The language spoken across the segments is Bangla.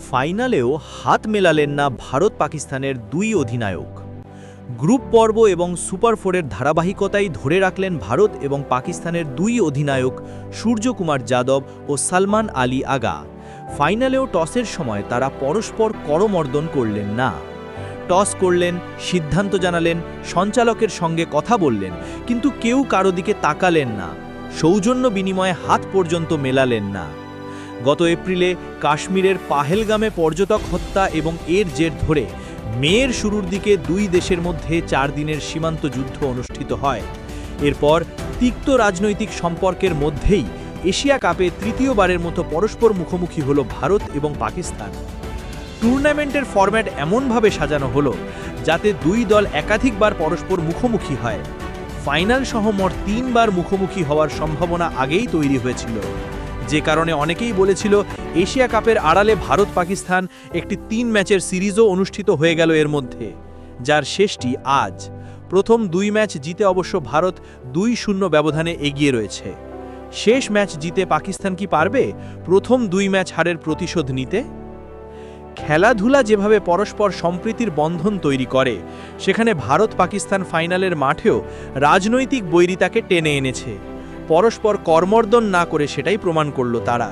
ফাইনালেও হাত মেলালেন না ভারত পাকিস্তানের দুই অধিনায়ক। গ্রুপ পর্ব এবং সুপার ফোরের ধারাবাহিকতাই ধরে রাখলেন ভারত এবং পাকিস্তানের দুই অধিনায়ক সূর্যকুমার যাদব ও সালমান আলী আগা। ফাইনালেও টসের সময় তারা পরস্পর করমর্দন করলেন না। টস করলেন, সিদ্ধান্ত জানালেন, সঞ্চালকের সঙ্গে কথা বললেন, কিন্তু কেউ কারও দিকে তাকালেন না। সৌজন্য বিনিময়ে হাত পর্যন্ত মেলালেন না। গত এপ্রিলে কাশ্মীরের পাহেলগামে পর্যটক হত্যা এবং এর জের ধরে মেয়ের শুরুর দিকে দুই দেশের মধ্যে চার দিনের সীমান্ত যুদ্ধ অনুষ্ঠিত হয়। এরপর তিক্ত রাজনৈতিক সম্পর্কের মধ্যেই এশিয়া কাপে তৃতীয়বারের মতো পরস্পর মুখোমুখি হলো ভারত এবং পাকিস্তান। টুর্নামেন্টের ফরম্যাট এমনভাবে সাজানো হলো যাতে দুই দল একাধিকবার পরস্পর মুখোমুখি হয়। ফাইনাল সহ মোট তিনবার মুখোমুখি হওয়ার সম্ভাবনা আগেই তৈরি হয়েছিল। যে কারণে অনেকেই বলেছিল এশিয়া কাপের আড়ালে ভারত পাকিস্তান একটি তিন ম্যাচের সিরিজও অনুষ্ঠিত হয়ে গেল এর মধ্যে, যার শেষটি আজ। প্রথম দুই ম্যাচ জিতে অবশ্য ভারত দুই শূন্য ব্যবধানে এগিয়ে রয়েছে। শেষ ম্যাচ জিতে পাকিস্তান কি পারবে? প্রথম দুই ম্যাচ হারের প্রতিশোধ নিতে? খেলাধুলা যেভাবে পরস্পর সম্প্রীতির বন্ধন তৈরি করে, সেখানে ভারত পাকিস্তান ফাইনালের মাঠেও রাজনৈতিক বৈরিতাকে টেনে এনেছে। পরস্পর কর্মর্দন না করে সেটাই প্রমাণ করল তারা।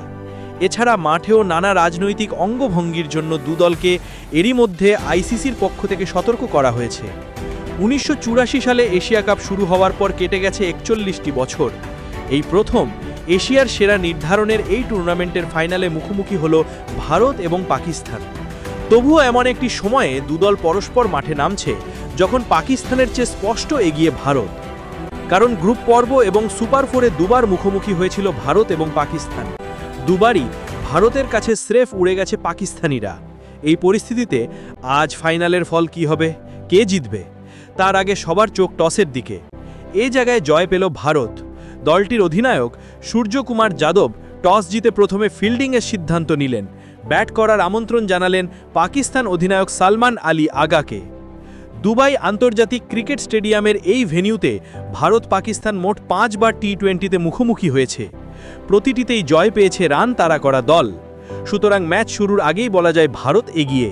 এছাড়া মাঠেও নানা রাজনৈতিক অঙ্গভঙ্গির জন্য দুদলকে এরই মধ্যে আইসিসির পক্ষ থেকে সতর্ক করা হয়েছে। উনিশশো চুরাশি সালে এশিয়া কাপ শুরু হওয়ার পর কেটে গেছে একচল্লিশটি বছর। এই প্রথম এশিয়ার সেরা নির্ধারণের এই টুর্নামেন্টের ফাইনালে মুখোমুখি হল ভারত এবং পাকিস্তান। তবুও এমন একটি সময়ে দুদল পরস্পর মাঠে নামছে, যখন পাকিস্তানের চেয়ে স্পষ্ট এগিয়ে ভারত। কারণ গ্রুপ পর্ব এবং সুপার ফোরে দুবার মুখোমুখি হয়েছিল ভারত এবং পাকিস্তান। দুবারই ভারতের কাছে স্রেফ উড়ে গেছে পাকিস্তানিরা। এই পরিস্থিতিতে আজ ফাইনালের ফল কি হবে? কে জিতবে? তার আগে সবার চোখ টসের দিকে। এ জায়গায় জয় পেল ভারত। দলটির অধিনায়ক সূর্যকুমার যাদব টস জিতে প্রথমে ফিল্ডিংয়ের সিদ্ধান্ত নিলেন। ব্যাট করার আমন্ত্রণ জানালেন পাকিস্তান অধিনায়ক সালমান আলী আগাকে। দুবাই আন্তর্জাতিক ক্রিকেট স্টেডিয়ামের এই ভেন্যুতে ভারত পাকিস্তান মোট পাঁচবার টি টোয়েন্টিতে মুখোমুখি হয়েছে। প্রতিটিতেই জয় পেয়েছে রান তাড়া করা দল। সুতরাং ম্যাচ শুরুর আগেই বলা যায় ভারত এগিয়ে।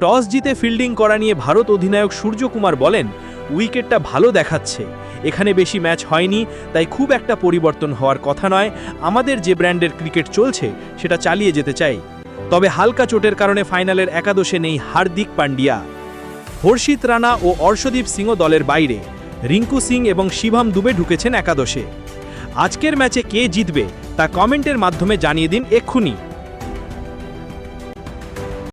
টস জিতে ফিল্ডিং করা নিয়ে ভারত অধিনায়ক সূর্যকুমার বলেন, উইকেটটা ভালো দেখাচ্ছে। এখানে বেশি ম্যাচ হয়নি, তাই খুব একটা পরিবর্তন হওয়ার কথা নয়। আমাদের যে ব্র্যান্ডের ক্রিকেট চলছে, সেটা চালিয়ে যেতে চাই। তবে হালকা চোটের কারণে ফাইনালের একাদশে নেই হার্দিক পান্ডিয়া হর্ষিত রানা ও অর্শদীপ সিংও দলের বাইরে। রিঙ্কু সিং এবং শিভাম দুবে ঢুকেছেন একাদশে। আজকের ম্যাচে কে জিতবে, তা কমেন্টের মাধ্যমে জানিয়ে দিন এক্ষুনি।